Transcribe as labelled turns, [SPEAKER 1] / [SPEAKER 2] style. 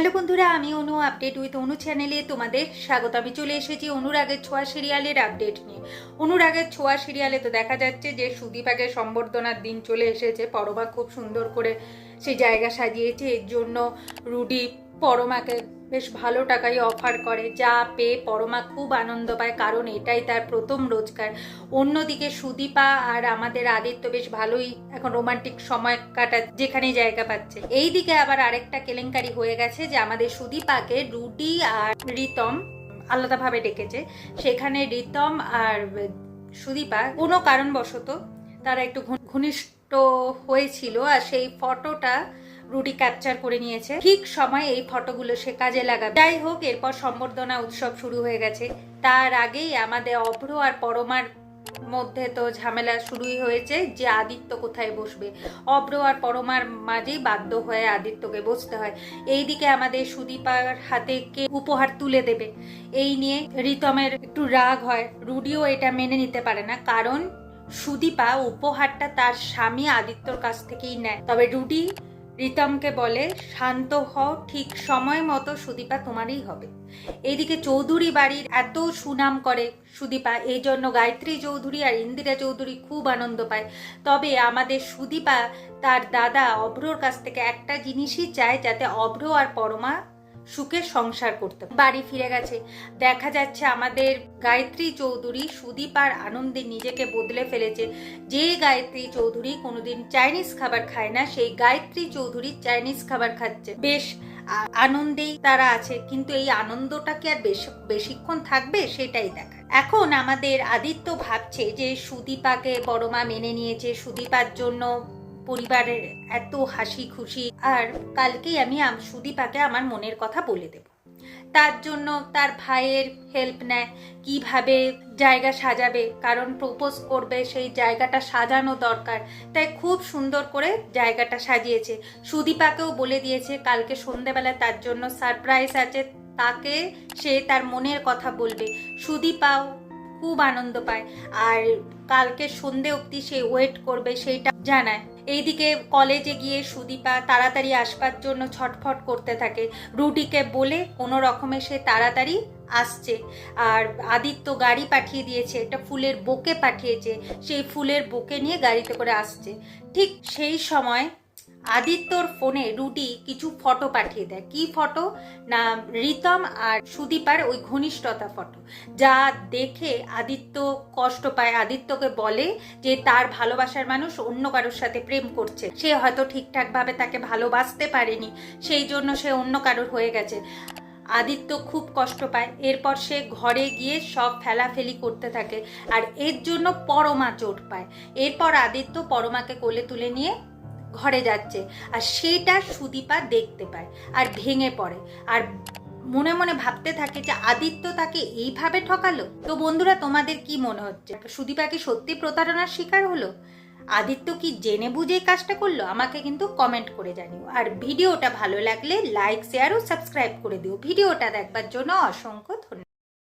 [SPEAKER 1] Hello বন্ধুরা, আমি অনু update with অনু চ্যানেলে তোমাদের স্বাগত। আমি চলে এসেছি অনুরাগের ছোঁয়া সিরিয়ালের আপডেট নিয়ে। অনুরাগের ছোঁয়া সিরিয়ালে তো দেখা যাচ্ছে যে সুদীপাকে সম্বর্ধনার দিন চলে এসেছে। পরমা খুব সুন্দর করে সেই জায়গা সাজিয়েছে। এর জন্য রুডি পরমাকে বেশ ভালো টাকাই অফার করে, যা পেয়ে পরমা খুব আনন্দ পায়, কারণ এটাই তার প্রথম রোজগার। অন্যদিকে সুদীপা আর আমাদের আদিত্য বেশ ভালোই এখন রোমান্টিক সময় কাটা যেখানে জায়গা পাচ্ছে। এই দিকে আবার আরেকটা কেলেঙ্কারি হয়ে গেছে যে আমাদের সুদীপাকে রুডি আর রিতম আলাদাভাবে ডেকেছে। সেখানে রিতম আর সুদীপা কোনো কারণবশত তারা একটু ঘনিষ্ঠ হয়েছিল আর সেই ফটোটা রুডি ক্যাপচার করে নিয়েছে। ঠিক সময় এই ফটোগুলো সে কাজে লাগাবে। যাই হোক, এরপর সম্বর্ধনা উৎসব শুরু হয়ে গেছে। তার আগেই আমাদের অভ্র আর পরমার মধ্যে তো ঝামেলা শুরুই হয়েছে যে আদিত্য কোথায় বসবে। অব্র আর পরমার মাঝেই বাধ্য হয়ে আদিত্যকে বসতে হয়। এইদিকে আমাদের সুদীপার হাতে কে উপহার তুলে দেবে? এই নিয়ে রিতমের একটু রাগ হয়। রুডিও এটা মেনে নিতে পারে না, কারণ সুদীপা উপহারটা তার স্বামী আদিত্যর কাছ থেকেই নেয়। তবে রুডি রিতমকে বলে, শান্ত হও, ঠিক সময় মতো সুদীপা তোমারই হবে। এইদিকে চৌধুরী বাড়ির এত সুনাম করে সুদীপা, এই জন্য গায়ত্রী চৌধুরী আর ইন্দিরা চৌধুরী খুব আনন্দ পায়। তবে আমাদের সুদীপা তার দাদা অভ্রর কাছ থেকে একটা জিনিসই চায় যাতে অভ্র আর পরমা সুখে সংসার করতে বাড়ি ফিরে গেছে। দেখা যাচ্ছে আমাদের গায়ত্রী চৌধুরী সুদীপ আর আনন্দে নিজেকে বদলে ফেলেছে। যে গায়ত্রী চৌধুরী কোনোদিন চাইনিজ খাবার খায় না, সেই গায়ত্রী চৌধুরী চাইনিজ খাবার খাচ্ছে। বেশ আনন্দেই তারা আছে, কিন্তু এই আনন্দটা কি আর বেশ, বেশিক্ষণ থাকবে সেটাই দেখা এখন আমাদের আদিত্য ভাবছে যে সুদীপাকে বড়মা মেনে নিয়েছে। সুদীপার জন্য পরিবারের এত হাসি খুশি। আর কালকেই আমি সুদীপাকে আমার মনের কথা বলে দেব। তার জন্য তার ভাইয়ের হেল্প নেয়, কীভাবে জায়গা সাজাবে, কারণ প্রপোজ করবে সেই জায়গাটা সাজানো দরকার। তাই খুব সুন্দর করে জায়গাটা সাজিয়েছে। সুদীপাকেও বলে দিয়েছে, কালকে সন্ধেবেলা তার জন্য সারপ্রাইজ আছে, তাকে সে তার মনের কথা বলবে। সুদীপাও খুব আনন্দ পায়। আর কালকে সন্ধে অবধি সে ওয়েট করবে সেইটা জানায়। এইদিকে কলেজে গিয়ে সুদীপা তাড়াতাড়ি আসবার জন্য ছটফট করতে থাকে। রুডিকে বলে কোনো রকমে সে তাড়াতাড়ি আসছে। আর আদিত্য গাড়ি পাঠিয়ে দিয়েছে, একটা ফুলের বোকে পাঠিয়েছে। সেই ফুলের বোকে নিয়ে গাড়িতে করে আসছে। ঠিক সেই সময় আদিত্যর ফোনে রুটি কিছু ফটো পাঠিয়ে দেয়। কি ফটো? না রিতম আর সুদীপার ওই ঘনিষ্ঠতা ফটো। যা দেখে আদিত্য কষ্ট পায়। আদিত্যকে বলে যে তার ভালোবাসার মানুষ অন্য কারোর সাথে প্রেম করছে। সে হয়তো ঠিকঠাকভাবে তাকে ভালোবাসতে পারেনি, সেই জন্য সে অন্য কারোর হয়ে গেছে। আদিত্য খুব কষ্ট পায়। এরপর সে ঘরে গিয়ে সব ফেলাফেলি করতে থাকে। আর এর জন্য পরমা চোট পায়। এরপর আদিত্য পরমাকে কোলে তুলে নিয়ে ঘরে যাচ্ছে আর সেটা সুদীপা দেখতে পায় আর ভেঙে পড়ে। আর মনে মনে ভাবতে থাকে যে আদিত্য তাকে এইভাবে ঠকালো? তো বন্ধুরা, তোমাদের কি মনে হচ্ছে? সুদীপা কি সত্যি প্রতারণার শিকার হলো? আদিত্য কি জেনে বুঝে কাজটা করল? আমাকে কিন্তু কমেন্ট করে জানিও। আর ভিডিওটা ভালো লাগলে লাইক শেয়ার ও সাবস্ক্রাইব করে দিও। ভিডিওটা দেখবার জন্য অসংখ্য ধন্যবাদ।